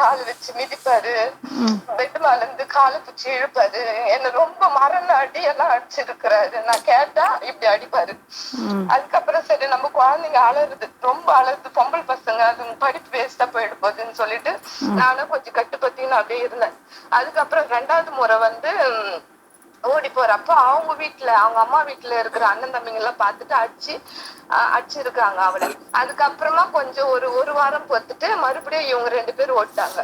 கால் வச்சு மிதிப்பாரு. பெட் மேல இருந்து காலை பிடிச்சி இழுப்பாரு. என்ன ரொம்ப மரண அடி எல்லாம் அடிச்சிருக்கிறாரு. நான் கேட்டா இப்படி அடிப்பாரு. அதுக்கப்புறம் சரி நம்ம குழந்தைங்க அலறுது. ரொம்ப அலறுது. பொம்பளை பசங்க அது படிப்பு வேஸ்டா போயிடு போகுதுன்னு சொல்லிட்டு நானும் கொஞ்சம் கட்டுப்பத்தின்னு அப்படியே இருந்தேன். அதுக்கப்புறம் ரெண்டாவது முறை வந்து ஓடி போறப்ப அவங்க வீட்டுல அவங்க அம்மா வீட்டுல இருக்கிற அண்ணன் தம்பிங்க எல்லாம் பார்த்துட்டு அடிச்சு அடிச்சிருக்காங்க அவளை. அதுக்கப்புறமா கொஞ்சம் ஒரு ஒரு வாரம் பொறுத்துட்டு மறுபடியும் இவங்க ரெண்டு பேரும் ஓட்டாங்க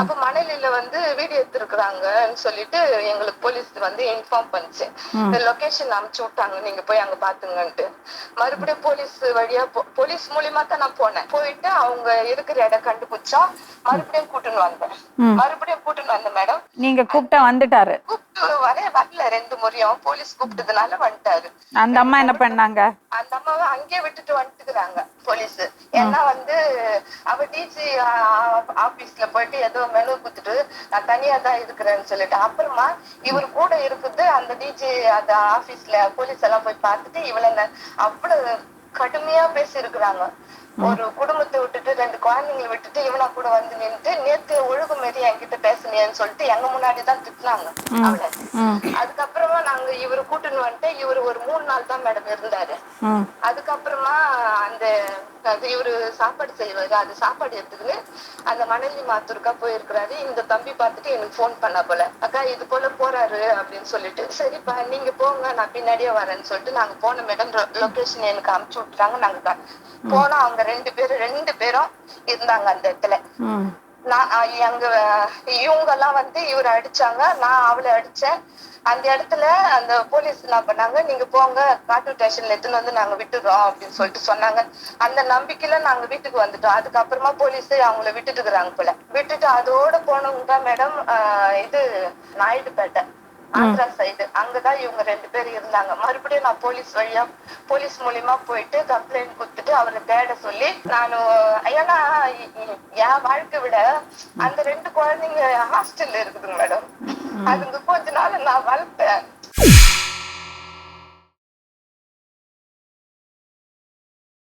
அப்ப மணலில வந்து வீடியோ எடுத்திருக்கிறாங்கன்னு சொல்லிட்டு எங்களுக்கு போலீஸ் வந்து இன்ஃபார்ம் பண்ணுச்சு. லொகேஷன் அனுப்பிச்சு விட்டாங்க. நீங்க போய் அங்க பாத்துங்கன்ட்டு. மறுபடியும் போலீஸ் வழியா போலீஸ் மூலியமா தான் நான் போனேன். போயிட்டு அவங்க இருக்கிற இடம் கண்டுபிடிச்சா மறுபடியும் கூட்டின்னு வந்தேன். மறுபடியும் கூட்டின்னு வந்தேன் மேடம். நீங்க கூப்பிட்டா வந்துட்டாரு. கூப்பிட்டு வர வரல ரெண்டு முறையும் போலீஸ் கூப்பிட்டதுனால வந்துட்டாரு. அந்த அம்மா என்ன பண்ணாங்க? அந்த அம்மாவை அங்கேயே விட்டுட்டு வந்துட்டுக்கிறாங்க போலீஸ். ஏன்னா வந்து அவ டிஜி ஆபீஸ்ல போயிட்டு ஏதோ மெனு குடுத்துட்டு நான் தனியா தான் இருக்கிறேன்னு சொல்லிட்டு. அப்புறமா இவர் கூட இருக்குது அந்த டிஜி அந்த ஆபீஸ்ல போலீஸ் எல்லாம் போய் பார்த்துட்டு இவளை ந- அவ்வளவு கடுமையா பேசி இருக்கிறாங்க ஒரு குடும்பத்தை விட்டுட்டு குழந்தைங்களை விட்டுட்டு இவனா கூட வந்து நின்னுட்டு நேத்து ஒழுகு மாரி என்கிட்ட பேசுனியன்னு சொல்லிட்டு எங்க முன்னாடி தான் திட்டினாங்க அவளை. அதுக்கப்புறமா நாங்க இவரு கூட்டின்னு வந்துட்டு இவரு ஒரு மூணு நாள் தான் மேடம் இருந்தாரு. அதுக்கப்புறமா அந்த இவரு சாப்பாடு செய்வாரு. அது சாப்பாடு எடுத்துக்கின்னு அந்த மணலி மாத்தூருக்கா போயிருக்கிறாரு. இந்த தம்பி பார்த்துட்டு எனக்கு ஃபோன் பண்ணா போல. அக்கா இது போல போறாரு அப்படின்னு சொல்லிட்டு சரிப்பா நீங்க போங்க. நான் பின்னாடியே வரேன்னு சொல்லிட்டு நாங்க போன மேடம் லொகேஷன் எனக்கு அமுச்சு விட்டுறாங்க நாங்க போனோம் அவங்க ரெண்டு பேரும் ரெண்டு பேரும் இருந்தாங்க அந்த இடத்துல. நான் அஹ் எங்க இவங்க எல்லாம் வந்து இவரை அடிச்சாங்க. நான் அவளை அடிச்சேன். அந்த இடத்துல அந்த போலீஸ் என்ன பண்ணாங்க நீங்க போங்க காட்டு ஸ்டேஷன்ல எடுத்துன்னு வந்து நாங்க விட்டுறோம் அப்படின்னு சொல்லிட்டு சொன்னாங்க. அந்த நம்பிக்கையில நாங்க வீட்டுக்கு வந்துட்டோம். அதுக்கப்புறமா போலீஸ் அவங்கள விட்டுட்டு இருக்கிறாங்க போல. விட்டுட்டு அதோட போனவங்க தான் மேடம் இது நாயுடுபேட்டை. ஆந்திரா சைடு அங்கதான் இவங்க ரெண்டு பேரும் இருந்தாங்க. மறுபடியும் நான் போலீஸ் வழியா போலீஸ் மூலியமா போயிட்டு கம்ப்ளைண்ட் கொடுத்துட்டு அவரை தேட சொல்லி நானு ஏன்னா என் வாழ்க்கை விட அந்த ரெண்டு குழந்தைங்க ஹாஸ்டல்ல இருக்குதுங்க மேடம் அதுங்க கொஞ்ச நாள் நான் வளர்த்தேன்.